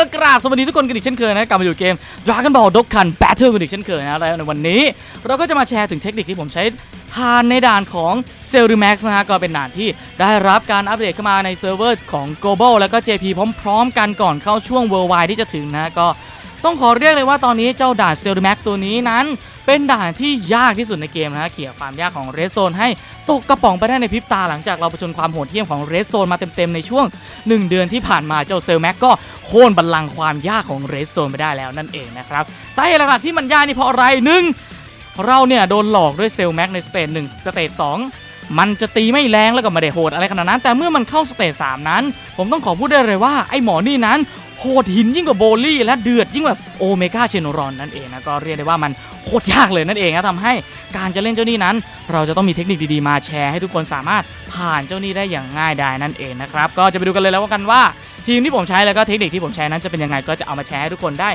ก็กราบสวัสดีทุกคนกันอีกเช่นเคยนะกลับมาอยู่เกม Dragon Ball Dokkan Battle กันอีกเช่นเคยนะแล้วในวันนี้ เราก็จะมาแชร์ถึงเทคนิคที่ผมใช้ผ่านในด่านของ c e l r i m a x นะฮะก็เป็นด่านที่ได้รับการอัปเดตเข้ามาในเซิร์ฟเวอร์ของ Global แล้วก็ JP พร้อม ๆ กันก่อนเข้าช่วง Worldwide ที่จะถึงนะก็ ต้องขอเรียกเลยว่าตอนนี้เจ้าด่านเซลแม็กตัวนี้นั้น เป็นด่านที่ยากที่สุดในเกมนะฮะเขี่ยความยากของเรสโซนให้ตกกระป๋องไปได้ในพริบตาหลังจากเราประชนความโหดเหี้ยมของเรสโซนมาเต็มๆในช่วง 1 เดือนที่ผ่านมาเจ้าเซลแม็กก็โค่นบัลลังก์ความยากของเรสโซนไปได้แล้วนั่นเองนะครับสาเหตุหลักๆที่มันยากนี่เพราะอะไรหนึ่งเราเนี่ยโดนหลอกด้วยเซลแม็กในสเตจหนึ่งสเตจสอง มันจะตีไม่แรงแล้วก็ไม่ได้โหดอะไรขนาดนั้น แต่เมื่อมันเข้าสเตจสามนั้น ผมต้องขอพูดได้เลยว่าไอ้หมอนี่นั้นโหดหินยิ่งกว่าโบลี่และเดือดยิ่งกว่าโอเมก้าเชโนรอนนั่นเองนะก็เรียกได้ว่ามันโคตรยากเลยนั่นเองนะทำให้การจะเล่นเจ้านี่นั้น เราจะต้องมีเทคนิคดีๆมาแชร์ให้ทุกคนสามารถผ่านเจ้านี่ได้อย่างง่ายดายนั่นเองนะครับก็จะไปดูกันเลยแล้วกันว่า ทีมที่ผมใช้แล้วก็เทคนิคที่ผมใช้นั้นจะเป็นยังไงก็จะเอามาแชร์ให้ทุกคนได้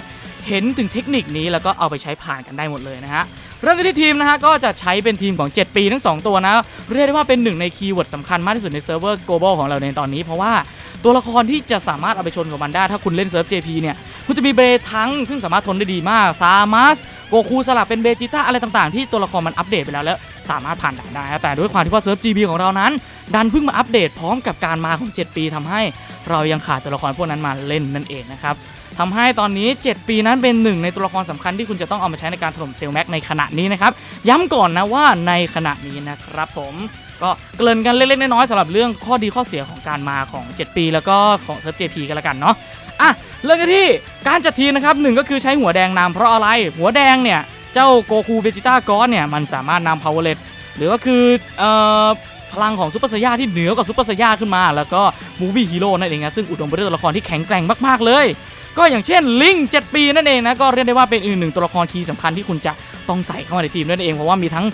เห็นถึงเทคนิคนี้แล้วก็เอาไปใช้ผ่านกันได้หมดเลยนะฮะ เริ่มกันที่ทีมนะฮะก็จะใช้เป็นทีมของ 7 ปีทั้ง 2 ตัวนะ เรียกได้ว่าเป็นหนึ่งในคีย์เวิร์ดสำคัญมากที่สุดในเซิร์ฟเวอร์ global ของเราในตอนนี้ เพราะว่าตัวละครที่จะสามารถเอาไปชนกับมันได้ ถ้าคุณเล่นเซิร์ฟ JP เนี่ยคุณจะมีเบรทังซึ่งสามารถทนได้ดีมากซามัสโกคูสลับเป็นเบจิต้าอะไรต่างๆ ที่ตัวละครมันอัปเดตไปแล้วแล้วสามารถผ่านด่านได้ แต่ด้วยความที่ว่าเซิร์ฟ GB ของเรานั้น ดันเพิ่งมาอัปเดตพร้อมกับการมาของ 7 ปีทำให้ เรายังขาดตัวละครพวกนั้นมาเล่นนั่นเองนะครับ ทำให้ตอนนี้ 7 ปีนั้นเป็นหนึ่งในตัวละครสำคัญที่คุณจะต้องเอามาใช้ในการถล่มเซลแม็กในขณะนี้นะครับ ย้ำก่อนนะว่าในขณะนี้นะครับผมก็เกริ่นกันเล็กๆน้อยๆสำหรับเรื่องข้อดีข้อเสียของการมาของ 7 ปี แล้วก็ของเซิร์ฟ JP กันละกันเนาะอะเริ่มกันที่การจัดทีมนะครับหนึ่งก็คือใช้หัวแดงนำเพราะอะไรหัวแดงเนี่ยเจ้าโกคูเบจิต้ากอนเนี่ยมันสามารถนำพาวเวอร์เลตหรือก็คือเอ่อพลังของซูเปอร์ไซย่าที่เหนือกว่าซูเปอร์ไซย่าขึ้นมา แล้วก็มูวี่ฮีโร่นั่นเองนะซึ่งอุดมไปด้วยตัวละครที่แข็งแกร่งมากๆเลย ก็อย่างเช่นลิง7ปีนั่นเองนะก็เรียกได้ว่าเป็นอีกหนึ่งตัวละครคีย์สำคัญที่คุณจะต้องใส่เข้ามาในทีมนั่นเองเพราะว่ามีทั้ง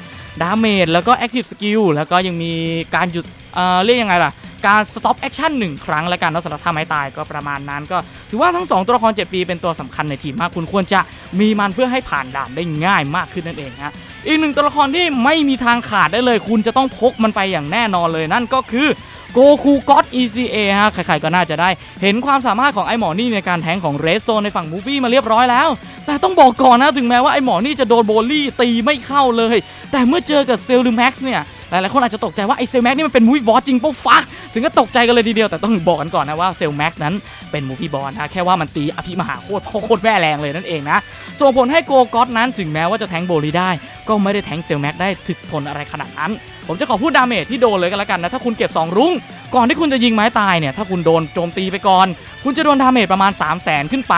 ดาเมจแล้วก็แอคทีฟสกิลแล้วก็ยังมีการหยุด เอ่อเรียกยังไงล่ะ การสต็อปแอคชั่นหนึ่งครั้งและการนัสำหรับท่าไม้ตายก็ประมาณนั้น ก็ถือว่าทั้งสองตัวละคร7ปีเป็นตัวสำคัญในทีมมากคุณควรจะมีมันเพื่อให้ผ่านด่านได้ง่ายมากขึ้นนั่นเองฮะอีกหนึ่งตัวละครที่ไม่มีทางขาดได้เลย คุณจะต้องพกมันไปอย่างแน่นอนเลยนั่นก็คือโกคูก็อด ECA ฮะ ใครๆก็น่าจะได้ เห็นความสามารถของไอหมอนี่ในการแทงของเรสโซในฝั่งมูฟี่มาเรียบร้อยแล้ว แต่ต้องบอกก่อนนะ ถึงแม้ว่าไอหมอนี่จะโดนโบลี่ตีไม่เข้าเลย แต่เมื่อเจอกับเซลลูแม็กซ์เนี่ย หลายๆคนอาจจะตกใจว่าไอเซลแม็กนี่มันเป็นมูฟี่บอสจริงปะฟ้าถึงก็ตกใจกันเลยทีเดียวแต่ต้องบอกกันก่อนนะว่าเซลแม็กนั้นเป็นมูฟี่บอสนะแค่ว่ามันตีอภิมหาโคตรโคตรแม่แรงเลยนั่นเองนะส่งผลให้โกก็อตนั้นถึงแม้ว่าจะแทงโบลีได้ ก็ไม่ได้แทงเซลแม็กได้ถึกทนอะไรขนาดนั้น ผมจะขอพูดดาเมจที่โดนเลยกันแล้วกันนะถ้าคุณเก็บ 2 รุ้งก่อนที่คุณจะยิงไม้ตายเนี่ยถ้าคุณโดนโจมตีไปก่อน คุณจะโดนดาเมจประมาณ 3 0 0 0 0 0 ขึ้นไป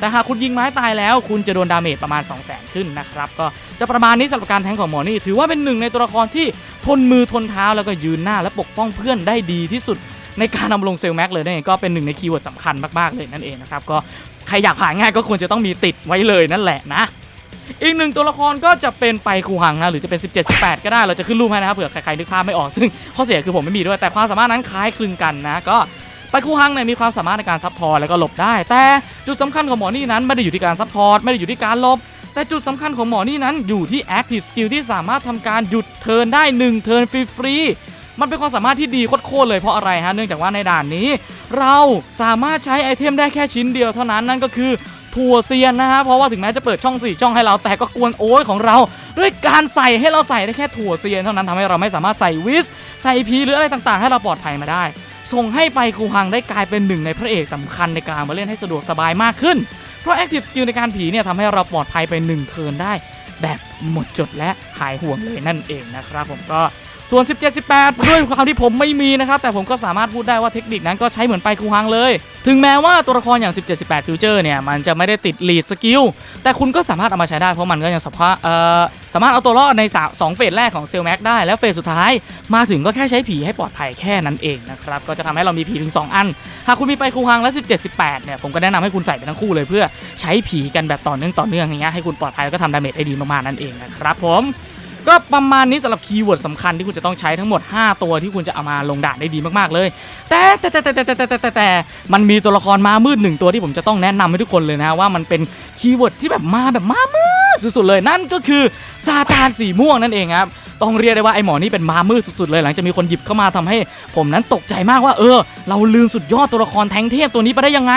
แต่หากคุณยิงไม้ตายแล้ว คุณจะโดนดาเมจประมาณ 2 0 0 0 0 0 ขึ้นนะครับ ก็จะประมาณนี้สำหรับการแทงของหมอนี่ ถือว่าเป็นหนึ่งในตัวละครที่ทนมือทนเท้าแล้วก็ยืนหน้าและปกป้องเพื่อนได้ดีที่สุดในการนำลงเซลแม็กเลยนั่นเองก็เป็นหนึ่งในคีย์เวิร์ดสำคัญมากๆเลยนั่นเองนะครับก็ใครอยากผ่านง่ายก็ควรจะต้องมีติดไว้เลยนั่นแหละนะอีกหนึ่งตัวละครก็จะเป็นไปคูหังนะหรือจะเป็น 17 18 ก็ได้เราจะขึ้นรูปให้นะครับเผื่อใครๆนึกภาพไม่ออกซึ่งข้อเสียคือผมไม่มีด้วยแต่ความสามารถนั้นคล้ายคลึงกันนะก็ ไปคู่หังเนี่ยมีความสามารถในการซัพพอร์ตแล้วก็หลบได้ แต่จุดสำคัญของหมอนี่นั้นไม่ได้อยู่ที่การซัพพอร์ตไม่ได้อยู่ที่การหลบ แต่จุดสำคัญของหมอนี่นั้นอยู่ที่ Active Skill ที่สามารถทำการหยุดเทิร์นได้ 1 เทิร์นฟรีๆมันเป็นความสามารถที่ดีโคตรเลยเพราะอะไรฮะเนื่องจากว่าในด่านนี้ เราสามารถใช้ไอเทมได้แค่ชิ้นเดียวเท่านั้นนั่นก็คือถั่วเซียนนะฮะเพราะว่าถึงแม้จะเปิดช่องสี่ช่องให้เราแต่ก็กวนโอ้ยของเรา ด้วยการใส่ให้เราใส่ได้แค่ถั่วเซียนเท่านั้นทำให้เราไม่สามารถใส่วิสใส่พีหรืออะไรต่างๆ ให้เราปลอดภัยมาได้ ส่งให้ไปคูฮังได้กลายเป็นหนึ่งในพระเอกสำคัญในการมาเล่นให้สะดวกสบายมากขึ้น เพราะ Active Skill ในการผีเนี่ยทำให้เราปลอดภัยไป1เทิร์นได้ แบบหมดจดและหายห่วงเลยนั่นเองนะครับผมก็ ส่วน 17 18 ด้วยความที่ผมไม่มีนะครับ แต่ผมก็สามารถพูดได้ว่าเทคนิคนั้นก็ใช้เหมือนไปคูฮังเลย ถึงแม้ว่าตัวละครอย่าง 17 18ฟิวเจอร์เนี่ย มันจะไม่ได้ติดลีดสกิลแต่คุณก็สามารถเอามาใช้ได้เพราะมันก็ยังสามารถเอ่อสามารถเอาตัวรอดในสองเฟสแรกของเซลแม็กได้แล้วเฟสสุดท้าย มาถึงก็แค่ใช้ผีให้ปลอดภัยแค่นั้นเองนะครับก็จะทำให้เรามีผีถึง 2 อัน หากคุณมีไปคูฮังและ 17 18 เนี่ยผมก็แนะนำให้คุณใส่ไปทั้งคู่เลยเพื่อใช้ผีกันแบบต่อเนื่องต่อเนื่องอย่างเงี้ยให้คุณปลอดภัยแล้วก็ทำดาเมจได้ดีมากๆนั่นเองนะครับผม ก็ประมาณนี้สำหรับคีย์เวิร์ดสำคัญที่คุณจะต้องใช้ทั้งหมด 5 ตัวที่คุณจะเอามาลงด่านได้ดีมากๆเลยแต่แต่แต่แต่แต่แต่แต่แต่แต่มันมีตัวละครมามืดหนึ่งตัวที่ผมจะต้องแนะนำให้ทุกคนเลยนะว่ามันเป็นคีย์เวิร์ดที่แบบมาแบบมามืดสุดๆเลยนั่นก็คือซาตานสีม่วงนั่นเองครับต้องเรียกได้ว่าไอหมอนี่เป็นมามืดสุดๆเลยหลังจากมีคนหยิบเข้ามาทำให้ ผมนั้นตกใจมากว่า เออ เราลืมสุดยอดตัวละครแทงเทพตัวนี้ไปได้ยังไง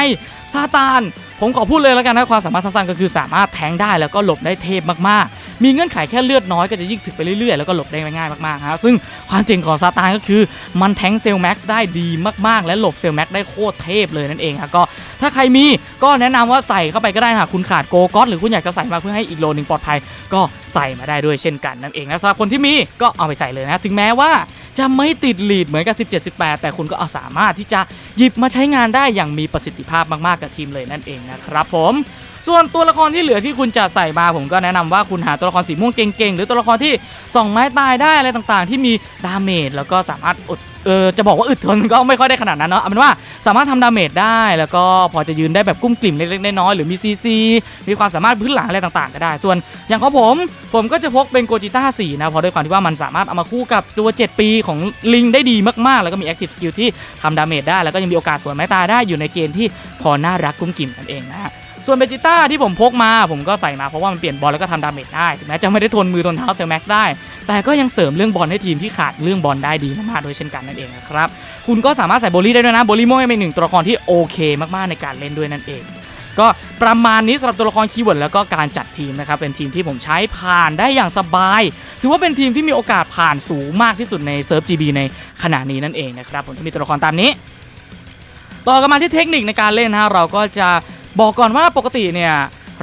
ซาตาน ผมขอพูดเลยแล้วกันนะความสามารถสั้นๆก็คือสามารถแทงได้แล้วก็หลบได้เทพมากๆ มีเงื่อนไขแค่เลือดน้อยก็จะยิ่งถึกไปเรื่อยๆ แล้วก็หลบได้ง่ายมากๆฮะซึ่งความจริงของซาตานก็คือมันแทงเซลแม็กซ์ได้ดีมากๆ และหลบเซลแม็กซ์ได้โคตรเทพเลยนั่นเองครับก็ถ้าใครมีก็แนะนำว่าใส่เข้าไปก็ได้หากคุณขาดโกก็อตหรือคุณอยากจะใส่มาเพื่อให้อีกโลนึงปลอดภัย ก็ใส่มาได้ด้วยเช่นกันนั่นเองนะสำหรับคนที่มีก็เอาไปใส่เลยนะถึงแม้ว่าจะไม่ติดลีดเหมือนกับ 17 18 แต่คุณก็เอาสามารถที่จะหยิบมาใช้งานได้อย่างมีประสิทธิภาพมาก ๆ กับทีมเลยนั่นเองนะครับผม ส่วนตัวละครที่เหลือที่คุณจะใส่มาผมก็แนะนำว่าคุณหาตัวละครสีม่วงเก่งๆ หรือตัวละครที่ส่องไม้ตายได้อะไรต่างๆ ที่มีดาเมจแล้วก็สามารถอดเออจะบอกว่าอึดทนก็ไม่ค่อยได้ขนาดนั้นเนาะเอาเป็นว่าสามารถทำดาเมจได้แล้วก็พอจะยืนได้แบบกุ้มกลิ่มเล็กๆน้อยๆหรือมีซีซีมีความสามารถพื้นหลังอะไรต่างๆ ก็ได้ ส่วนอย่างของผมผมก็จะพกเป็นโกจิต้า4นะเพราะด้วยความที่ว่ามันสามารถเอามาคู่กับตัว 7 ปีของลิงได้ดีมากๆ แล้วก็มี Active Skill ที่ทำดาเมจได้ แล้วก็ยังมีโอกาสสวนไม้ตายได้อยู่ในเกณฑ์ที่พอน่ารักกุ้มกิ่มนั่นเองนะฮะ ส่วนเบจิต้าที่ผมพกมาผมก็ใส่มาเพราะว่ามันเปลี่ยนบอลแล้วก็ทำดาเมจได้ถึงแม้จะไม่ได้ทนมือทนเท้าเซลแม็กได้ แต่ก็ยังเสริมเรื่องบอลให้ทีมที่ขาดเรื่องบอลได้ดีมากๆโดยเช่นกันนั่นเองนะครับคุณก็สามารถใส่โบลี่ได้ด้วยนะโบลี่โม่เป็นหนึ่งตัวละครที่โอเคมากๆในการเล่นด้วยนั่นเองก็ประมาณนี้สำหรับตัวละครคีย์เวิร์ดแล้วก็การจัดทีมนะครับ เป็นทีมที่ผมใช้ผ่านได้อย่างสบาย ถือว่าเป็นทีมที่มีโอกาสผ่านสูงมากที่สุดในเซิร์ฟ GB ในขณะนี้นั่นเองนะครับ ผมมีตัวละครตามนี้ ต่อกันมาที่เทคนิคในการเล่นนะเราก็จะ บอกก่อนว่าปกติเนี่ย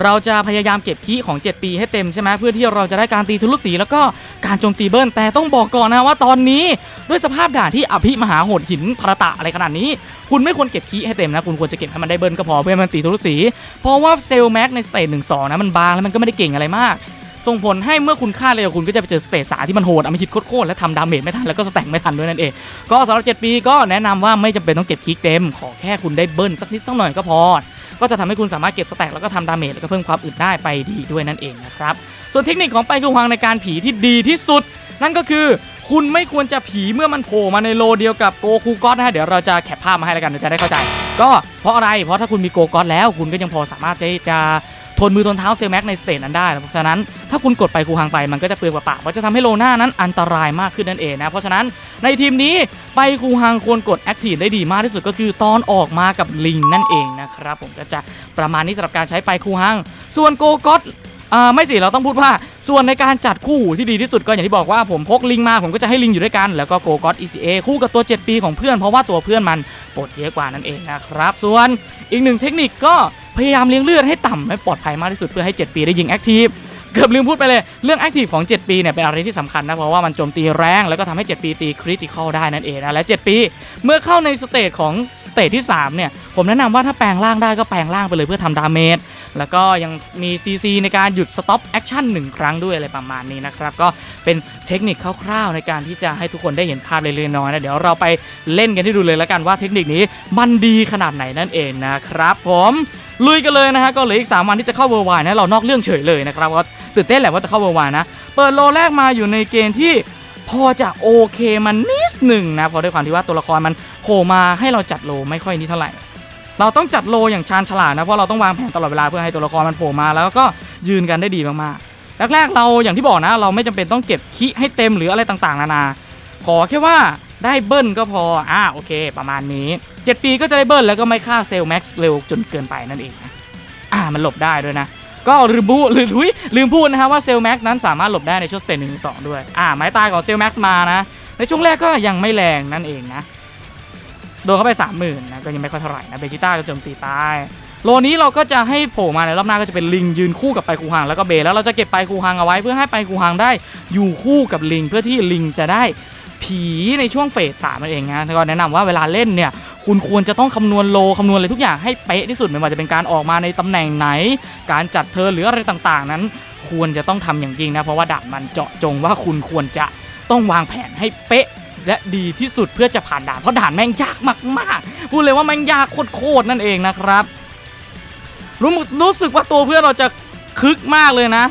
เราจะพยายามเก็บคีย์ของ 7 ปีให้เต็มใช่ไหมเพื่อที่เราจะได้การตีทุลุสีแล้วก็การโจมตีเบิร์นแต่ต้องบอกก่อนนะว่าตอนนี้ด้วยสภาพด่านที่อภิมหาโหดหินพระตะอะไรขนาดนี้ คุณไม่ควรเก็บคีย์ให้เต็มนะ คุณควรจะเก็บให้มันได้เบิร์นก็พอเพื่อมันตีทุลุสี เพราะว่าเซลแม็กในสเตจหนึ่งสองนะมันบางแล้วมันก็ไม่ได้เก่งอะไรมากส่งผลให้เมื่อคุณฆ่าเร็วคุณก็จะไปเจอสเตจสาที่มันโหดอมหิตโคตรและทำดาเมจไม่ทันแล้วก็สแต็กไม่ทันด้วยนั่นเอง ก็สำหรับ 7 ปีก็แนะนำว่าไม่จำเป็นต้องเก็บคีย์เต็ม ขอแค่คุณได้เบิ้ลสักนิดสักหน่อยก็พอ ก็จะทำให้คุณสามารถเก็บสแต็กแล้วก็ทำดาเมจแล้วก็เพิ่มความอึดได้ไปดีด้วยนั่นเองนะครับส่วนเทคนิคของไปคูฮวางในการผีที่ดีที่สุด นั่นก็คือคุณไม่ควรจะผีเมื่อมันโผล่มาในโลเดียวกับโกคูก็อตนะฮะเดี๋ยวเราจะแคปภาพมาให้แล้วกันเดี๋ยวจะได้เข้าใจ ก็เพราะอะไรเพราะถ้าคุณมีโกก็อตแล้ว คุณก็ยังพอสามารถที่จะ ทนมือทนเท้าเซลแม็กในสเตจนั้นได้เพราะฉะนั้นถ้าคุณกดไปคูฮังไปมันก็จะเปลืองเปล่าๆเพราะจะทำให้โลหน้านั้นอันตรายมากขึ้นนั่นเองนะเพราะฉะนั้นในทีมนี้ไปคูฮังควรกดแอคทีฟได้ดีมากที่สุดก็คือตอนออกมากับลิงนั่นเองนะครับผมก็จะประมาณนี้สำหรับการใช้ไปคูฮังส่วนโกก็ตอ่าไม่สิ เราต้องพูดว่าส่วนในการจัดคู่ที่ดีที่สุดก็อย่างที่บอกว่าผมพกลิงมา ผมก็จะให้ลิงอยู่ด้วยกัน แล้วก็โกก็อต ECA คู่กับตัว 7 ปีของเพื่อนเพราะว่าตัวเพื่อนมันปลดเยอะกว่านั่นเองนะครับ ส่วนอีกหนึ่งเทคนิคก็ พยายามเลี้ยงเลือดให้ต่ำให้ปลอดภัยมากที่สุดเพื่อให้ 7 ปีได้ยิงแอคทีฟเกือบลืมพูดไปเลยเรื่องแอคทีฟของ 7 ปีเนี่ยเป็นอะไรที่สำคัญนะ เพราะว่ามันโจมตีแรงแล้วก็ทำให้ 7 ปีตีคริติคอลได้นั่นเองนะและ 7 ปี เมื่อเข้าในสเตจของสเตจที่สามเนี่ย ผมแนะนำว่าถ้าแปลงร่างได้ก็แปลงร่างไปเลยเพื่อทำดาเมจแล้วก็ยังมี CC ในการหยุดสต็อปแอคชั่นหนึ่งครั้งด้วยอะไรประมาณนี้นะครับ ก็เป็นเทคนิคคร่าวๆ ในการที่จะให้ทุกคนได้เห็นภาพเล็กๆน้อยๆนะเดี๋ยวเราไปเล่นกันที่ดูเลยแล้วกันว่าเทคนิคนี้มันดีขนาดไหนนั่นเองนะครับผม ลุยกันเลยนะฮะก็เหลืออีก 3 วันที่จะเข้าเวอร์ไวนะเรานอกเรื่องเฉยเลยนะครับก็ตื่นเต้นแหละว่าจะเข้าเวอร์ไวนะ เปิดโลแรกมาอยู่ในเกณฑ์ที่พอจะโอเคมันนิดหนึ่งนะเพราะด้วยความที่ว่าตัวละครมันโผล่มาให้เราจัดโลไม่ค่อยนิดเท่าไหร่เราต้องจัดโลอย่างชาญฉลาดนะ เพราะเราต้องวางแผนตลอดเวลาเพื่อให้ตัวละครมันโผล่มาแล้วก็ยืนกันได้ดีมากๆแรกๆเราอย่างที่บอกนะ เราไม่จำเป็นต้องเก็บคิให้เต็มหรืออะไรต่างๆ นานา ขอแค่ว่าได้เบิ้ลก็พออ่าโอเค ประมาณนี้ 7 ปีก็จะได้เบิ้ลแล้วก็ไม่ฆ่าเซลแม็กซ์เร็วจนเกินไปนั่นเองนะอ่ามันหลบได้ด้วยนะ ก็ลืมพูดลืมทุยลืมพูดนะครับว่าเซลแม็กซ์นั้นสามารถหลบได้ในช่วงสเตจหนึ่งสองด้วย อ่าไม้ตายของเซลแม็กซ์มานะ ในช่วงแรกก็ยังไม่แรงนั่นเองนะโดนเข้าไป 30,000นะก็ยังไม่ค่อยเท่าไหร่นะเบจิต้าก็โจมตีตายโลนี้เราก็จะให้โผล่มาในรอบหน้าก็จะเป็นลิงยืนคู่กับไปคูฮังแล้วก็เบแล้วเราจะเก็บไปคูฮังเอาไว้เพื่อให้ไปคูฮังได้อยู่คู่กับลิงเพื่อที่ลิงจะได้ผีในช่วงเฟสสามนั่นเองนะก็แนะนำว่าเวลาเล่นเนี่ย คุณควรจะต้องคำนวณโลคำนวณอะไรทุกอย่างให้เป๊ะที่สุดไม่ว่าจะเป็นการออกมาในตำแหน่งไหน การจัดเธอหรืออะไรต่างๆ นั้น ควรจะต้องทำอย่างยิ่งนะเพราะว่าด่านมันเจาะจงว่าคุณควรจะต้องวางแผนให้เป๊ะและดีที่สุดเพื่อจะผ่านด่านเพราะด่านแม่งยากมากๆพูดเลยว่าแม่งยากโคตรๆนั่นเองนะครับ รู้รู้สึกว่าตัวเพื่อนเราจะคึกมากเลยนะ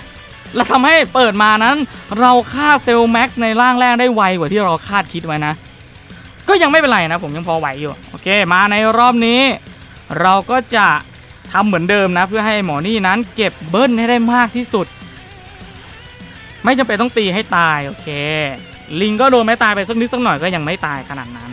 และทำให้เปิดมานั้น เราฆ่าเซลล์แม็กซ์ในร่างแรกได้ไวกว่าที่เราคาดคิดไว้นะ ก็ยังไม่เป็นไรนะผมยังพอไหวอยู่โอเค มาในรอบนี้ เราก็จะทำเหมือนเดิมนะ เพื่อให้หมอนี่นั้นเก็บเบิ้ลให้ได้มากที่สุด ไม่จำเป็นต้องตีให้ตายโอเค ลิงก็โดนไม่ตายไปสักนิดสักหน่อยก็ยังไม่ตายขนาดนั้น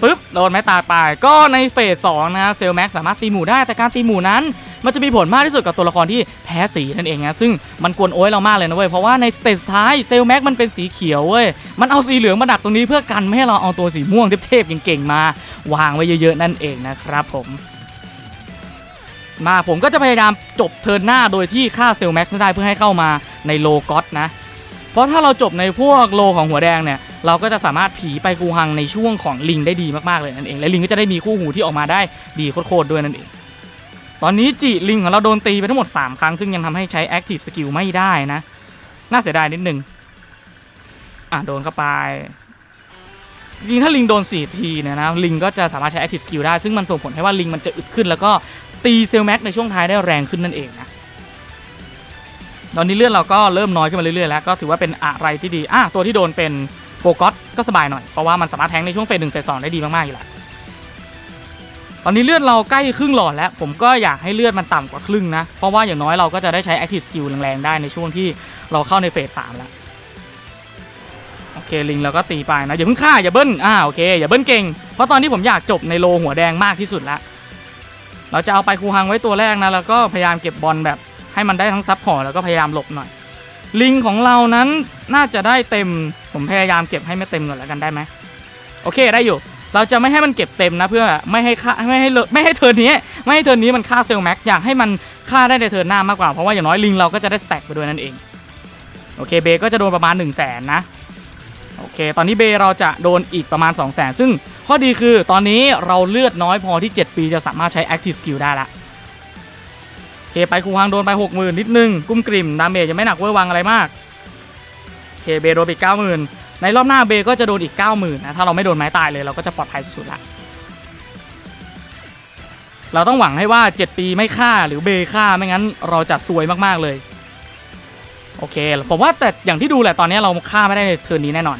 ปุ๊บโดนไม้ตายไปก็ในเฟสสองนะฮะเซลแม็กสามารถตีหมู่ได้แต่การตีหมู่นั้น มันจะมีผลมากที่สุดกับตัวละครที่แพ้สีนั่นเองนะซึ่งมันกวนโอ้ยเรามากเลยนะเว้ยเพราะว่าในสเตจสุดท้ายเซลแม็กมันเป็นสีเขียวเว้ยมันเอาสีเหลืองมาดักตรงนี้เพื่อกันไม่ให้เราเอาตัวสีม่วงเทพๆเก่งๆมาวางไว้เยอะๆนั่นเองนะครับผมมาผมก็จะพยายามจบเทิร์นหน้าโดยที่ฆ่าเซลแม็กไม่ได้เพื่อให้เข้ามาในโลก็อตนะ เพราะถ้าเราจบในพวกโลของหัวแดงเนี่ย เราก็จะสามารถผีไปกูฮังในช่วงของลิงได้ดีมากๆเลยนั่นเอง และลิงก็จะได้มีคู่หูที่ออกมาได้ดีโคตรๆด้วยนั่นเอง ตอนนี้จิลิงของเราโดนตีไปทั้งหมด 3 ครั้ง ซึ่งยังทำให้ใช้ Active Skill ไม่ได้นะ น่าเสียดายนิดนึง อะ โดนเข้าไป จริงๆถ้าลิงโดน 4 ทีเนี่ยนะ ลิงก็จะสามารถใช้ Active Skill ได้ ซึ่งมันส่งผลให้ว่าลิงมันจะอึดขึ้น แล้วก็ตีเซลแม็กในช่วงท้ายได้แรงขึ้นนั่นเองนะ ตอนนี้เลือดเราก็เริ่มน้อยขึ้นมาเรื่อยๆ แล้ว ก็ถือว่าเป็นอะไรที่ดีอะตัวที่โดนเป็นโฟกัสก็สบายหน่อย เพราะว่ามันสามารถแทงในช่วงเฟสหนึ่งเฟสสองได้ดีมากๆอยู่แล้ว ตอนนี้เลือดเราใกล้ครึ่งหลอดแล้ว ผมก็อยากให้เลือดมันต่ำกว่าครึ่งนะ เพราะว่าอย่างน้อยเราก็จะได้ใช้ Active Skill แรงๆ ได้ในช่วงที่เราเข้าในเฟสสามแล้ว โอเคลิงเราก็ตีไปนะ อย่าเพิ่งฆ่าอย่าเบิ้ลอ่าโอเคอย่าเบิ้ลเก่ง เพราะตอนนี้ผมอยากจบในโลหัวแดงมากที่สุดแล้วเราจะเอาไปคูฮังไว้ตัวแรกนะแล้วก็พยายามเก็บบอลแบบให้มันได้ทั้งซับพอร์ตแล้วก็พยายามหลบหน่อย ลิงของเรานั้นน่าจะได้เต็มผมพยายามเก็บให้ไม่เต็มก่อนแล้วกันได้ไหมโอเคได้อยู่ เราจะไม่ให้มันเก็บเต็มนะเพื่อไม่ให้ค่าไม่ให้ไม่ให้เทิร์นนี้ไม่ให้เทิร์นนี้มันฆ่าเซลแม็กอยากให้มันฆ่าได้ในเทิร์นหน้ามากกว่าเพราะว่าอย่างน้อยลิงเราก็จะได้สแต็กไปด้วยนั่นเองโอเคเบก็จะโดนประมาณ 1 0 0 0 0แสนนะโอเค ตอนนี้เบเราจะโดนอีกประมาณ 2 0 0แสนซึ่งข้อดีคือตอนนี้เราเลือดน้อยพอที่ 7 ปีจะสามารถใช้ Active Skill ได้ละโอเคไปคูฮังโดนไป 60,000 นิดนึง กุ้มกริ่มดาเมจยังไม่หนักเวอร์วังอะไรมากโอเคเบโดนไป90,000 ในรอบหน้าเบก็จะโดนอีก 90,000นะถ้าเราไม่โดนไม้ตายเลยเราก็จะปลอดภัยสุดๆละเราต้องหวังให้ว่า 7 ปีไม่ฆ่าหรือเบฆ่าไม่งั้นเราจะซวยมากๆเลย โอเค ผมว่าแต่อย่างที่ดูแหละตอนนี้เราฆ่าไม่ได้ในเทิร์นนี้แน่นอน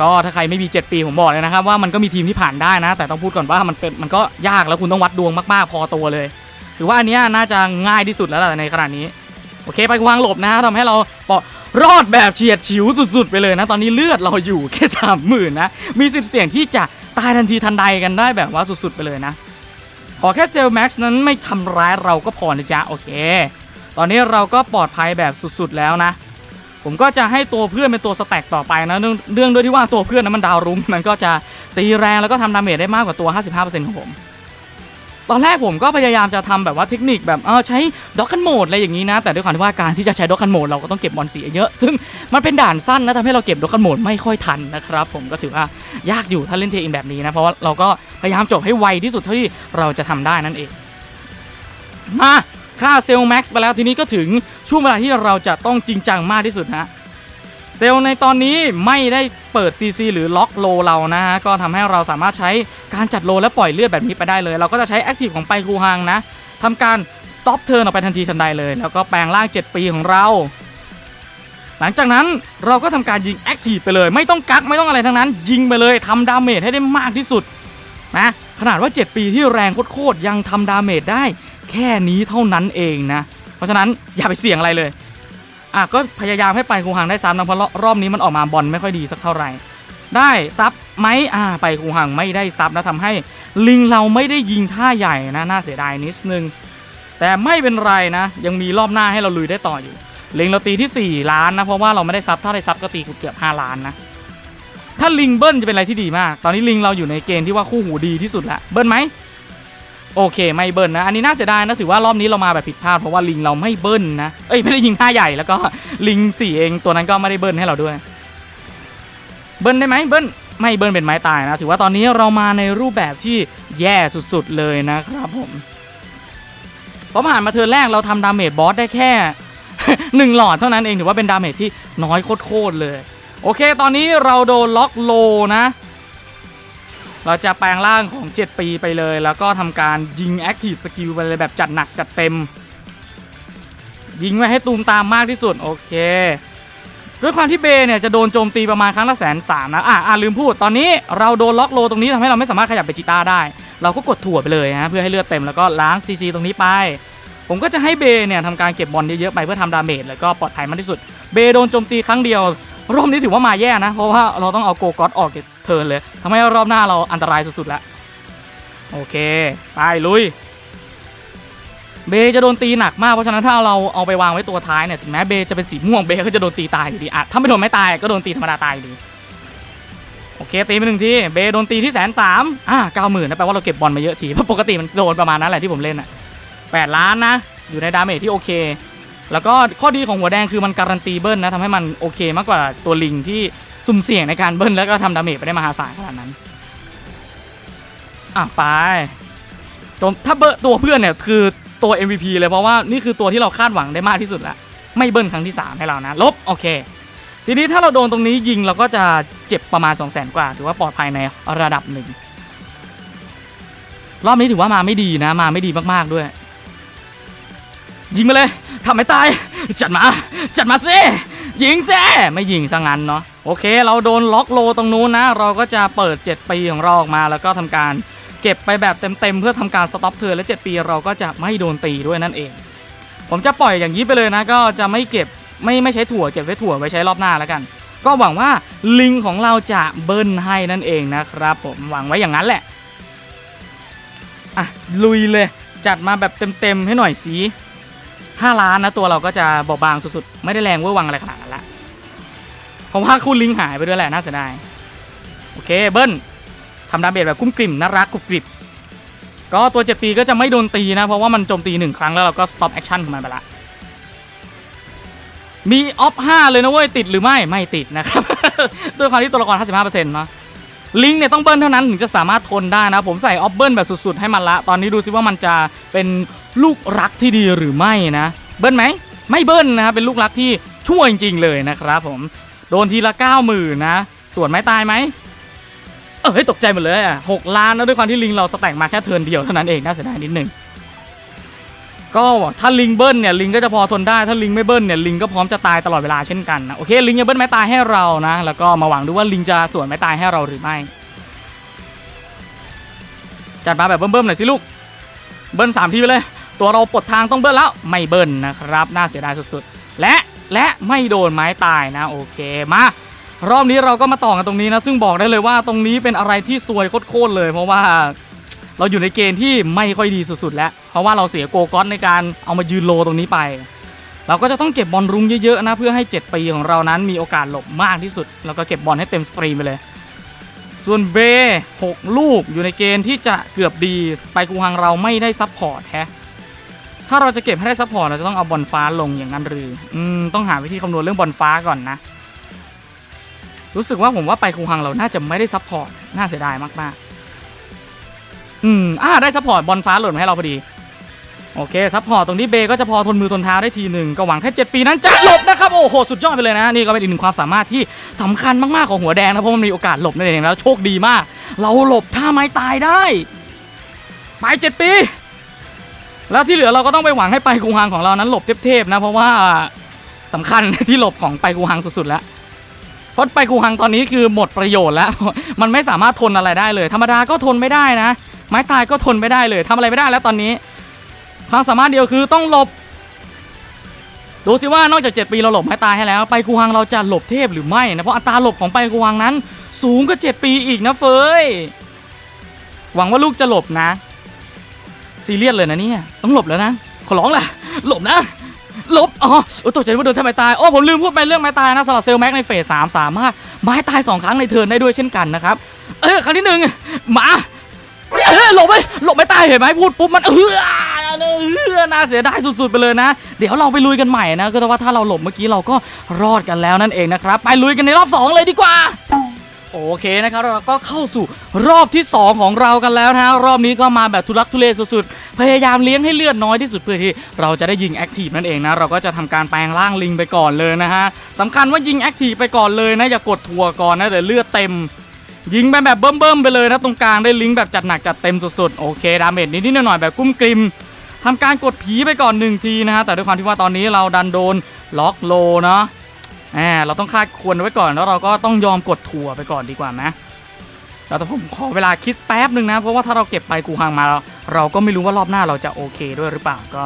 ก็ถ้าใครไม่มี 7 ปีผมบอกเลยนะครับว่ามันก็มีทีมที่ผ่านได้นะ แต่ต้องพูดก่อนว่ามันเป็นมันก็ยากแล้วคุณต้องวัดดวงมากๆ พอตัวเลย ถือว่าอันนี้น่าจะง่ายที่สุดแล้วล่ะในขนาดนี้โอเคไปวางหลบนะทำให้เราปลอด รอดแบบเฉียดฉิวสุด ๆ ไปเลยนะ ตอนนี้เลือดเราอยู่แค่สามหมื่นนะ มีสิทธิ์เสี่ยงที่จะตายทันทีทันใดกันได้แบบว่าสุด ๆ ไปเลยนะ ขอแค่เซลแม็กซ์นั้นไม่ทำร้ายเราก็พอนะจ๊ะโอเค ตอนนี้เราก็ปลอดภัยแบบสุดๆแล้วนะ ผมก็จะให้ตัวเพื่อนเป็นตัวสแต็กต่อไปนะเรื่องเรื่องด้วยที่ว่าตัวเพื่อนนั้นมันดาวรุ้งมันก็จะตีแรงแล้วก็ทำดาเมจได้มากกว่าตัว 55%ของผม ตอนแรกผมก็พยายามจะทำแบบว่าเทคนิคแบบเออใช้ด็อกคันโหมดอะไรอย่างนี้นะ แต่ด้วยความที่ว่าการที่จะใช้ด็อกคันโหมดเราก็ต้องเก็บบอลสีเยอะ ซึ่งมันเป็นด่านสั้นนะทำให้เราเก็บด็อกคันโหมดไม่ค่อยทันนะครับผมก็ถือว่ายากอยู่ถ้าเล่นเทอินแบบนี้นะเพราะว่าเราก็พยายามจบให้ไวที่สุดเท่าที่เราจะทำได้นั่นเองมาค่าเซลล์แม็กซ์ไปแล้วทีนี้ก็ถึงช่วงเวลาที่เราจะต้องจริงจังมากที่สุดนะ เซลในตอนนี้ไม่ได้เปิด CC หรือล็อกโลเรานะฮะ ก็ทำให้เราสามารถใช้การจัดโลและปล่อยเลือดแบบนี้ไปได้เลย เราก็จะใช้แอคทีฟของไปคูฮังนะทำการ stop turn ออกไปทันทีทันใดเลย แล้วก็แปลงร่าง 7 ปีของเรา หลังจากนั้นเราก็ทำการยิงแอคทีฟไปเลย ไม่ต้องกักไม่ต้องอะไรทั้งนั้น ยิงไปเลยทำดาเมจให้ได้มากที่สุดนะขนาดว่า 7 ปีที่แรงโคตรยังทำดาเมจได้ แค่นี้เท่านั้นเองนะ เพราะฉะนั้นอย่าไปเสี่ยงอะไรเลย อะก็พยายามให้ไปคูฮังได้ซ้ำนะเพราะรอบนี้มันออกมาบอลไม่ค่อยดีสักเท่าไหร่ ได้ซับไหมอ่าไปคูฮังไม่ได้ซับนะทำให้ลิงเราไม่ได้ยิงท่าใหญ่นะน่าเสียดายนิดนึง แต่ไม่เป็นไรนะ ยังมีรอบหน้าให้เราลุยได้ต่ออยู่ลิงเราตีที่ 4 ล้านนะเพราะว่าเราไม่ได้ซับถ้าได้ซับก็ตีเกือบ5ล้านนะถ้าลิงเบิ้ลจะเป็นอะไรที่ดีมาก ตอนนี้ลิงเราอยู่ในเกณฑ์ที่ว่าคู่หูดีที่สุดละเบิ้ลไหม โอเคไม่เบิ้ลนะ อันนี้น่าเสียดายนะถือว่ารอบนี้เรามาแบบผิดพลาดเพราะว่าลิงเราไม่เบิ้ลนะ เอ้ยไม่ได้ยิงท่าใหญ่แล้วก็ลิงสี่เองตัวนั้นก็ไม่ได้เบิ้ลให้เราด้วย เบิ้ลได้ไหมเบิ้ลไม่เบิ้ลเป็นไม้ตายนะ ถือว่าตอนนี้เรามาในรูปแบบที่แย่สุดๆเลยนะครับผมพราะผ่านมาเทิร์นแรกเราทำดาเมจบอสได้แค่หนึ่งหลอดเท่านั้นเองถือว่าเป็นดาเมจที่น้อยโคตรๆเลย โอเค ตอนนี้เราโดนล็อกโลนะ เราจะแปลงร่างของ 7 ปีไปเลย แล้วก็ทำการยิง Active Skill ไปเลยแบบจัดหนักจัดเต็ม ยิงไว้ให้ตูมตามมากที่สุด โอเค ด้วยความที่เบย์เนี่ยจะโดนโจมตีประมาณครั้งละแสนสามนะอะอะลืมพูดตอนนี้เราโดนล็อกโลตรงนี้ทำให้เราไม่สามารถขยับไปจิต้าได้ เราก็กดถั่วไปเลยนะเพื่อให้เลือดเต็มแล้วก็ล้างซีซีตรงนี้ไป ผมก็จะให้เบย์เนี่ยทำการเก็บบอลเยอะๆไปเพื่อทำดาเมจแล้วก็ปลอดภัยมากที่สุด เบย์โดนโจมตีครั้งเดียว รอบนี้ถือว่ามาแย่นะ เพราะว่าเราต้องเอาโกก็อตออกจากเทิร์นเลยทำให้รอบหน้าเราอันตรายสุดๆแล้ว โอเค ไปลุย เบจะโดนตีหนักมาก เพราะฉะนั้นถ้าเราเอาไปวางไว้ตัวท้ายเนี่ยถึงแม้เบจะเป็นสีม่วงเบก็จะโดนตีตายอยู่ดีอะถ้าไม่โดนไม่ตายก็โดนตีธรรมดาตายอยู่ดี โอเคตีไปหนึ่งที เบโดนตีที่แสนสามอะเก้าหมื่นนะแปลว่าเราเก็บบอลมาเยอะที เพราะปกติมันโดนประมาณนั้นแหละที่ผมเล่นอะแปดล้านนะ อยู่ในดาเมจที่โอเค แล้วก็ข้อดีของหัวแดงคือมันการันตีเบิ้ลนะทำให้มันโอเคมากกว่าตัวลิงที่สุ่มเสี่ยงในการเบิ้ลแล้วก็ทำดาเมจไปได้มหาศาลขนาดนั้น อะไปจมถ้าเบอร์ตัวเพื่อนเนี่ยคือตัว MVP เลยเพราะว่านี่คือตัวที่เราคาดหวังได้มากที่สุดล้วไม่เบิ้ลครั้งที่ 3 ให้เรานะ ลบ โอเค ทีนี้ถ้าเราโดนตรงนี้ยิงเราก็จะเจ็บประมาณ 2 0 0 0 0 0 กว่า ถือว่าปลอดภัยในระดับหนึ่งรอบนี้ถือว่ามาไม่ดีนะ มาไม่ดีมากๆด้วย ยิงมาเลย ทำให้ตาย จัดมา จัดมาสิยิงซิไม่ยิงซะงั้นเนาะโอเค เราโดนล็อกโลตรงนู้นนะ เราก็จะเปิด 7 ปีของเราออกมา แล้วก็ทำการเก็บไปแบบเต็มๆ เพื่อทำการสต็อปเธอและ 7 ปีเราก็จะไม่โดนตีด้วยนั่นเอง ผมจะปล่อยอย่างนี้ไปเลยนะ ก็จะไม่เก็บไม่ไม่ใช้ถั่วเก็บไว้ถั่วไว้ใช้รอบหน้าแล้วกัน ก็หวังว่าลิงของเราจะเบิ้ลให้นั่นเองนะครับผมหวังไว้อย่างนั้นแหละอะลุยเลยจัดมาแบบเต็มๆให้หน่อยสิ 5ล้านนะตัวเราก็จะเบาบางสุดๆ ไม่ได้แรงเวอร์วังอะไรขนาดนั้นละเพราะว่าคู่ลิงหายไปด้วยแหละน่าเสียดาย โอเคเบิ้ลทำดาเมจแบบกุ้มกลิ่มน่ารักกรุบกริบ ก็ตัว7ปีก็จะไม่โดนตีนะ เพราะว่ามันโจมตีหนึ่งครั้งแล้วเราก็ stop action ของมันไปละ มีออฟ5เลยนะเว้ยติดหรือไม่ไม่ติดนะครับ ด้วยความที่ตัวละคร 55%เนาะลิงเนี่ยต้องเบิ้ลเท่านั้นถึงจะสามารถทนได้นะ ผมใส่ออฟเบิ้ลแบบสุดๆ ให้มันละ ตอนนี้ดูซิว่ามันจะเป็น ลูกรักที่ดีหรือไม่นะ เบิ้ลไหม ไม่เบิ้ลนะครับเป็นลูกรักที่ชั่วจริง ๆ เลยนะครับผม โดนทีละ90,000นะ ส่วนไม้ตายไหมเออเฮ้ยตกใจหมดเลยอะหกล้านนะด้วยความที่ลิงเราสแต็กมาแค่เทินเดียวเท่านั้นเองน่าเสียดายนิดหนึ่งก็ถ้าลิงเบิ้ลเนี่ยลิงก็จะพอทนได้ถ้าลิงไม่เบิ้ลเนี่ยลิงก็พร้อมจะตายตลอดเวลาเช่นกันนะโอเคลิงจะเบิ้ลไม้ตายให้เรานะแล้วก็มาหวังดูว่าลิงจะสวนไม้ตายให้เราหรือไม่จัดมาแบบเบิ้มๆหน่อยสิลูกเบิ้ลสามทีไปเลย ตัวเราปลดทางต้องเบิ้ลแล้วไม่เบิ้ลนะครับ น่าเสียดายสุดๆ และและไม่โดนไม้ตายนะโอเคมารอบนี้เราก็มาต่อกันตรงนี้นะ ซึ่งบอกได้เลยว่าตรงนี้เป็นอะไรที่ซวยโคตรเลยเพราะว่าเราอยู่ในเกณฑ์ที่ไม่ค่อยดีสุดๆ แล้ว เพราะว่าเราเสียโกก๊อตในการเอามายืนโลตรงนี้ไป เราก็จะต้องเก็บบอลรุงเยอะๆนะเพื่อให้ 7 ปีของเรานั้นมีโอกาสหลบมากที่สุด แล้วก็เก็บบอลให้เต็มสตรีมไปเลย ส่วนเบหกลูกอยู่ในเกณฑ์ที่จะเกือบดีไปกูฮังเราไม่ได้ซับพอร์ตแฮะ ถ้าเราจะเก็บให้ได้ซัพพอร์ตเราจะต้องเอาบอลฟ้าลงอย่างนั้นหรืออืมต้องหาวิธีคำนวณเรื่องบอลฟ้าก่อนนะ รู้สึกว่าผมว่าไปคูฮังเราน่าจะไม่ได้ซัพพอร์ตน่าเสียดายมากๆ อืมอ่าได้ซัพพอร์ตบอลฟ้าหล่นมาให้เราพอดีโอเคซัพพอร์ตตรงนี้เบก็จะพอทนมือทนเท้าได้ทีหนึ่งก็หวังแค่7ปีนั้นจะหลบนะครับ โอ้โห สุดยอดไปเลยนะ นี่ก็เป็นอีกหนึ่งความสามารถที่สำคัญมาก ๆ ของหัวแดงนะ เพราะมันมีโอกาสหลบนั่นเองแล้วโชคดีมาก เราหลบท่าไม้ตายได้ ไปเจ็ดปี แล้วที่เหลือเราก็ต้องไปหวังให้ไปกูฮังของเรานั้นหลบเทพๆนะ เพราะว่าสำคัญที่หลบของไปกูฮังสุดๆแล้วเพราะไปกูฮังตอนนี้คือหมดประโยชน์แล้ว มันไม่สามารถทนอะไรได้เลย ธรรมดาก็ทนไม่ได้นะ ไม้ตายก็ทนไม่ได้เลยทำอะไรไม่ได้แล้วตอนนี้ ความสามารถเดียวคือต้องหลบ ดูสิว่านอกจาก 7 ปีเราหลบไม้ตายให้แล้ว ไปกูฮังเราจะหลบเทพหรือไม่นะเพราะอัตราหลบของไปกูฮังนั้น สูงกว่า7ปีอีกนะเฟยหวังว่าลูกจะหลบนะ ซีเรียสเลยนะเนี่ย ต้องหลบแล้วนะ ขอร้องแหละหลบนะ หลบ อ๋อโอ้ตกใจว่าโดนทำไมตาย อ๋อ ผมลืมพูดไปเรื่องไม้ตายนะสำหรับเซลแม็กในเฟสสามสามารถไม้ตายสองครั้งในเทิร์นได้ด้วยเช่นกันนะครับ เออ ครั้งที่หนึ่งหมาเออหลบไปหลบไม่ตายเห็นไหมพูดปุ๊บมันเออเออน่าเสียดายสุดๆไปเลยนะ เดี๋ยวเราไปลุยกันใหม่นะก็แต่ว่าถ้าเราหลบเมื่อกี้เราก็รอดกันแล้วนั่นเองนะครับ ไปลุยกันในรอบสองเลยดีกว่า โอเคนะครับเราก็เข้าสู่รอบที่ 2 ของเรากันแล้วนะรอบนี้ก็มาแบบทุลักทุเลสุดๆ พยายามเลี้ยงให้เลือดน้อยที่สุดเพื่อที่เราจะได้ยิงแอคทีฟนั่นเองนะ เราก็จะทำการแปลงร่างลิงไปก่อนเลยนะฮะสำคัญว่ายิงแอคทีฟไปก่อนเลยนะอย่ากดทัวร์ก่อนนะเดี๋ยวเลือดเต็มยิงไปแบบเบิ่มๆไปเลยนะตรงกลางได้ลิงแบบจัดหนักจัดเต็มสุดๆโอเคดาเมจนิดๆหน่อยๆแบบกุ้มกริมทำการกดผีไปก่อนหนึ่งทีนะฮะแต่ด้วยความที่ว่าตอนนี้เราดันโดนล็อกโลเนาะ เราต้องคาดควรไว้ก่อนแล้วเราก็ต้องยอมกดทัวร์ไปก่อนดีกว่านะแต่ผมขอเวลาคิดแป๊บหนึ่งนะ เพราะว่าถ้าเราเก็บไปกูฮังมาเราเราก็ไม่รู้ว่ารอบหน้าเราจะโอเคด้วยหรือเปล่าก็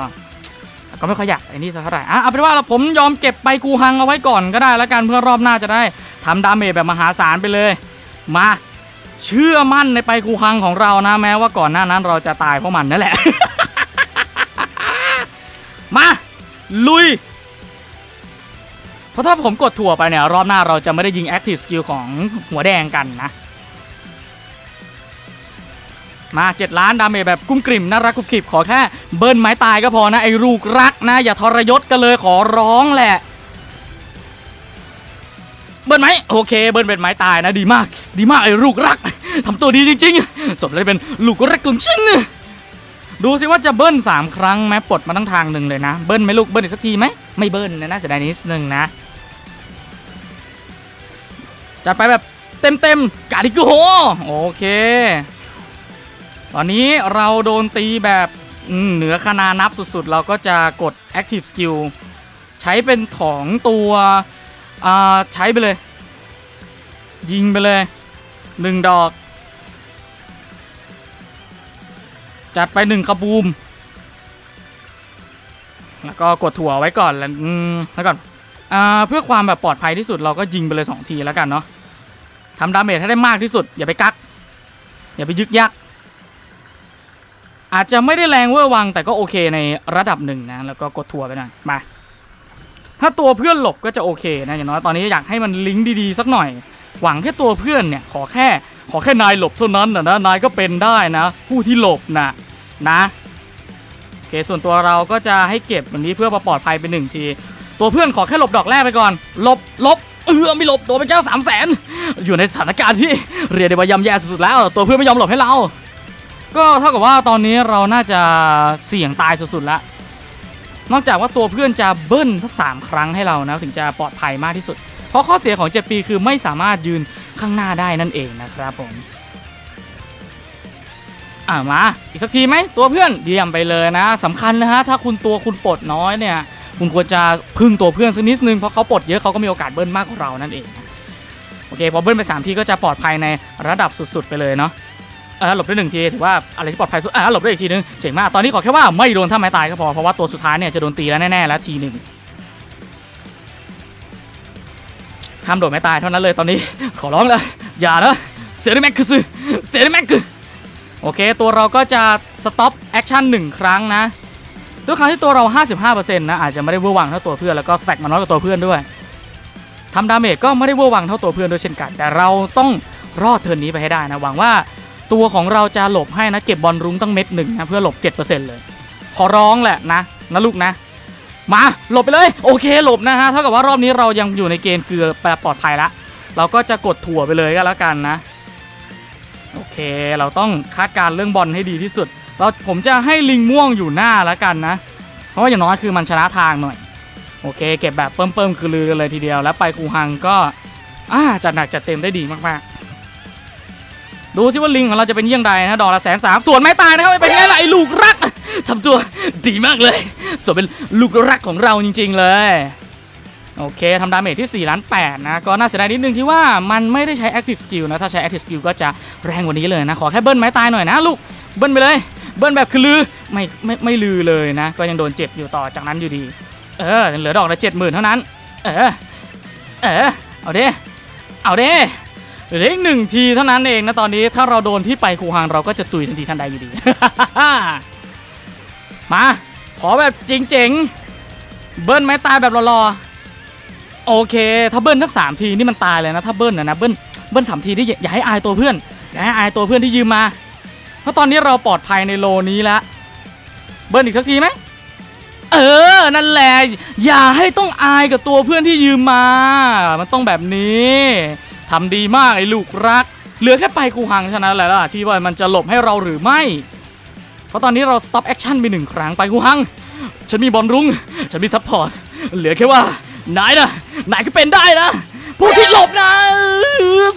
ก็ไม่ค่อยอยากไอ้นี่สักเท่าไหร่อะเอาเป็นว่าผมยอมเก็บไปกูฮังเอาไว้ก่อนก็ได้แล้วกันเพื่อรอบหน้าจะได้ทำดาเมจแบบมหาศาลไปเลย มาเชื่อมั่นในไปกูฮังของเรานะแม้ว่าก่อนหน้านั้นเราจะตายเพราะมันนั่นแหละ มาลุย ราะถ้าผมกดถั่วไปเนี่ย รอบหน้าเราจะไม่ได้ยิง Active Skill ของหัวแดงกันนะ มา 7 ล้านดาเมจแบบกุ้มกริ่มน่ารักกุบกิบขอแค่เบิ้ลไม้ตายก็พอนะ ไอ้ลูกรักนะ อย่าทรยศกันเลยขอร้องแหละ เบิ้ลไหมโอเค เบิ้ลเป็นไม้ตายนะดีมาก ดีมากไอ้ลูกรักทำตัวดีจริงๆสมเลยเป็นลูกรักของฉันดูสิว่าจะเบิ้ลสามครั้งไหมปลดมาทั้งทางหนึ่งเลยนะ เบิ้ลไหมลูกเบิ้ลอีกสักทีไหมไม่เบิ้ลนะน่าเสียดายนิดนึงนะ จัดไปแบบเต็มเต็มๆกาดิโกโอเค ตอนนี้เราโดนตีแบบเหนือคณานับสุดๆ เราก็จะกด Active Skill ใช้เป็นของตัวใช้ไปเลย ยิงไปเลยหนึ่งดอก จัดไปหนึ่งกระบูม แล้วก็กดถั่วไว้ก่อนแล้วแล้วก่อน เพื่อความแบบปลอดภัยที่สุดเราก็ยิงไปเลยสองทีแล้วกันเนาะทำดาเมจให้ได้มากที่สุด อย่าไปกัก อย่าไปยึกยัก อาจจะไม่ได้แรงเวอร์วัง แต่ก็โอเคในระดับหนึ่งนะ แล้วก็กดถั่วไปหน่อยมา ถ้าตัวเพื่อนหลบก็จะโอเคนะ อย่างน้อยตอนนี้อยากให้มันลิงก์ดีๆสักหน่อย หวังแค่ตัวเพื่อนเนี่ย ขอแค่ ขอแค่นายหลบเท่านั้นนะนะ นายก็เป็นได้นะ ผู้ที่หลบนะนะ โอเค ส่วนตัวเราก็จะให้เก็บวันนี้เพื่อมาปลอดภัยเป็นหนึ่งที ตัวเพื่อนขอแค่หลบดอกแรกไปก่อนหลบหลบเออไม่หลบโดนไปเจ้าสามแสนอยู่ในสถานการณ์ที่เรียกได้ว่ายำแย่สุดๆแล้ว ตัวเพื่อนไม่ยอมหลบให้เรา ก็เท่ากับว่าตอนนี้เราน่าจะเสี่ยงตายสุดๆแล้วนอกจากว่าตัวเพื่อนจะเบิ้ลสักสามครั้งให้เรานะถึงจะปลอดภัยมากที่สุด เพราะข้อเสียของ7ปีคือไม่สามารถยืนข้างหน้าได้นั่นเองนะครับผมอ่ามาอีกสักทีไหมตัวเพื่อนเยี่ยมไปเลยนะสำคัญนะฮะถ้าคุณตัวคุณปลดน้อยเนี่ย คุณควรจะพึ่งตัวเพื่อนสักนิดนึงเพราะเขาปลดเยอะเขาก็มีโอกาสเบิ้ลมากกว่าเรานั่นเองโอเคพอเบิ้ลไป 3 ทีก็จะปลอดภัยในระดับสุดๆ ไปเลยเนาะเออหลบได้หนึ่งทีถือว่าอะไรที่ปลอดภัยสุดอ่าหลบได้อีกทีนึงเจ๋งมากตอนนี้ขอแค่ว่าไม่โดนท่าไม้ตายก็พอเพราะว่าตัวสุดท้ายเนี่ยจะโดนตีแล้วแน่ๆแล้วทีหนึ่งห้ามโดนไม้ตายเท่านั้นเลยตอนนี้ขอร้องเลยอย่านะเซริแม็กคือเซริแม็กคือโอเค ตัวเราก็จะสต็อปแอคชั่นหนึ่งครั้งนะ ด้วยครั้งที่ตัวเรา 55%นะอาจจะไม่ได้เวอร์วังเท่าตัวเพื่อนแล้วก็สแต็กมาน้อยกว่าตัวเพื่อนด้วยทำดาเมจก็ไม่ได้เวอร์วังเท่าตัวเพื่อนด้วยเช่นกัน แต่เราต้องรอดเทิร์นนี้ไปให้ได้นะหวังว่าตัวของเราจะหลบให้นะเก็บบอลรุ้งตั้งเม็ดหนึ่งนะเพื่อหลบ 7%เลย ขอร้องแหละนะนะลูกนะมาหลบไปเลยโอเคหลบนะฮะเท่ากับว่ารอบนี้เรายังอยู่ในเกณฑ์คือปลอดภัยละเราก็จะกดถั่วไปเลยก็แล้วกันนะ โอเคเราต้องคาดการเรื่องบอลให้ดีที่สุด เราผมจะให้ลิงม่วงอยู่หน้าแล้วกันนะ เพราะว่าอย่างน้อยคือมันชนะทางหน่อย โอเค เก็บแบบเพิ่มๆคือลือกันเลยทีเดียว แล้วไปคูฮังก็อ่าจัดหนักจัดเต็มได้ดีมากๆ ดูสิว่าลิงของเราจะเป็นเยี่ยงใดนะดอกละแสนสามส่วนไม่ตายนะครับเป็นไงล่ะไอ้ลูกรักทำตัวดีมากเลย ส่วนเป็นลูกรักของเราจริง ๆ เลยโอเคทำดาเมจที่4ล้าน8นะ ก็น่าเสียดายนิดนึงที่ว่ามันไม่ได้ใช้ Active Skill นะ ถ้าใช้ Active Skill ก็จะแรงกว่านี้เลยนะ ขอแค่เบิ้ลไม้ตายหน่อยนะลูก เบิ้ลไปเลย เบิ้ลแบบคือลือไม่ไม่ไม่ลือเลยนะ ก็ยังโดนเจ็บอยู่ต่อจากนั้นอยู่ดี เออเหลือดอกละเจ็ดหมื่นเท่านั้น เออ เออ เอาเด้เอาเด้เหลืออีกหนึ่งทีเท่านั้นเองนะตอนนี้ถ้าเราโดนที่ไปคูฮังเราก็จะตุยทันทีทันใดอยู่ดี มาขอแบบจริงๆ เบิ้ลไม้ตายแบบรอๆโอเค ถ้าเบิ้ลทั้งสามทีนี่มันตายเลยนะถ้าเบิ้ลนะนะเบิ้ลเบิ้ลสามทีนี่อย่าให้อายตัวเพื่อนอย่าให้อายตัวเพื่อนที่ยืมมา เพราะตอนนี้เราปลอดภัยในโลนี้แล้วเบิ้ลอีกสักทีไหมเออ นั่นแหละ อย่าให้ต้องอายกับตัวเพื่อนที่ยืมมา มันต้องแบบนี้ทำดีมากไอ้ลูกรัก เหลือแค่ไปกูหังเท่านั้นแหละล่ะที่ว่ามันจะหลบให้เราหรือไม่ เพราะตอนนี้เรา stop action ไปหนึ่งครั้งไปกูหัง ฉันมีบอลรุ้ง ฉันมีซัพพอร์ต เหลือแค่ว่านายนะนายก็เป็นได้นะ ผู้ที่หลบนะ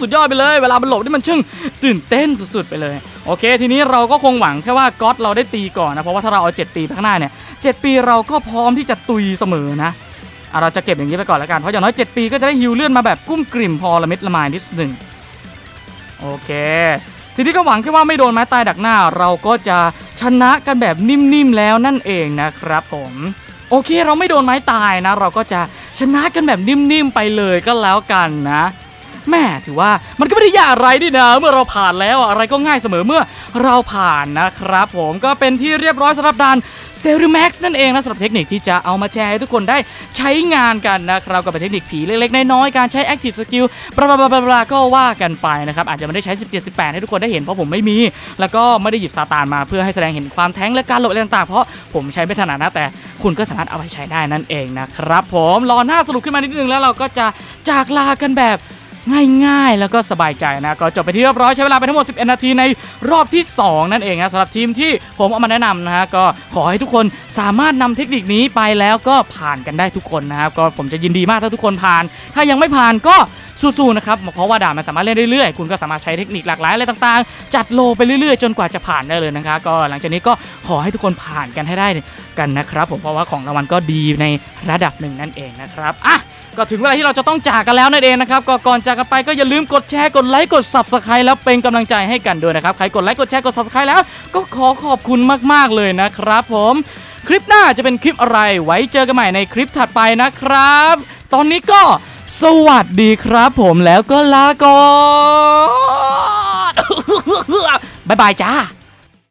สุดยอดไปเลย เวลามันหลบนี่มันช่างตื่นเต้นสุดๆไปเลย โอเค ทีนี้เราก็คงหวังแค่ว่าก๊อตเราได้ตีก่อนนะ เพราะว่าถ้าเราเอา 7 ปีข้างหน้าเนี่ย7ปีเราก็พร้อมที่จะตุยเสมอนะอะเราจะเก็บอย่างนี้ไปก่อนแล้วกัน เพราะอย่างน้อย 7 ปีก็จะได้ฮิวเลื่อนมาแบบกุ้มกลิ่มพอละเม็ดละไมนิดหนึ่งโอเค ทีนี้ก็หวังแค่ว่าไม่โดนไม้ตายดักหน้า เราก็จะชนะกันแบบนิ่มๆแล้วนั่นเองนะครับผมโอเค เราไม่โดนไม้ตายนะ เราก็จะชนะกันแบบนิ่มๆไปเลยก็แล้วกันนะ แม่ถือว่ามันก็ไม่ได้ยากอะไรนี่นะเมื่อเราผ่านแล้วอะไรก็ง่ายเสมอเมื่อเราผ่านนะครับ ผมก็เป็นที่เรียบร้อยสำหรับด่านเซล m แม็กซ์นั่นเองนะสำหรับเทคนิคที่จะเอามาแชร์ให้ทุกคนได้ใช้งานกันนะครับก็เป็นเทคนิคผีเล็กๆน้อยๆการใช้ Active Skill บลบลาบลาบลาก็ว่ากันไปนะครับ อาจจะไม่ได้ใช้ 17 18 ให้ทุกคนได้เห็นเพราะผมไม่มี แล้วก็ไม่ได้หยิบซาตานมาเพื่อให้แสดงเห็นความแท้งและการหลบอะไรต่างๆ เพราะผมใช้ไม่ถนัดนะแต่คุณก็สามารถเอาไปใช้ได้นั่นเองนะครับผมรอหน้าสรุปขึ้นมานิดนึงแล้วเราก็จะจากลากันแบบ ง่ายๆ แล้วก็สบายใจนะ ก็จบไปที่เรียบร้อยใช้เวลาไปทั้งหมด 11 นาทีในรอบที่ 2 นั่นเองนะสำหรับทีมที่ผมเอามาแนะนำนะฮะก็ขอให้ทุกคนสามารถนำเทคนิคนี้ไปแล้วก็ผ่านกันได้ทุกคนนะครับก็ผมจะยินดีมากถ้าทุกคนผ่าน ถ้ายังไม่ผ่านก็สู้ๆนะครับเพราะว่าด่ามันสามารถเล่นเรื่อยๆ คุณก็สามารถใช้เทคนิคหลากหลายอะไรต่างๆ จัดโลไปเรื่อยๆ จนกว่าจะผ่านได้เลยนะครับก็หลังจากนี้ก็ขอให้ทุกคนผ่านกันให้ได้กันนะครับผมเพราะว่าของรางวัลก็ดีในระดับหนึ่งนั่นเองนะครับอะ ก็ถึงเวลาที่เราจะต้องจากกันแล้วนั่นเองนะครับก็ก่อนจากกันไปก็อย่าลืมกดแชร์กดไลค์กด subscribe แล้วเป็นกำลังใจให้กันด้วยนะครับใครกดไลค์กดแชร์กด subscribe แล้ว ก็ขอขอบคุณมากๆเลยนะครับผมคลิปหน้าจะเป็นคลิปอะไรไว้เจอกันใหม่ในคลิปถัดไปนะครับ ตอนนี้ก็สวัสดีครับผมแล้วก็ลาก่อนบ๊ายบายจ้า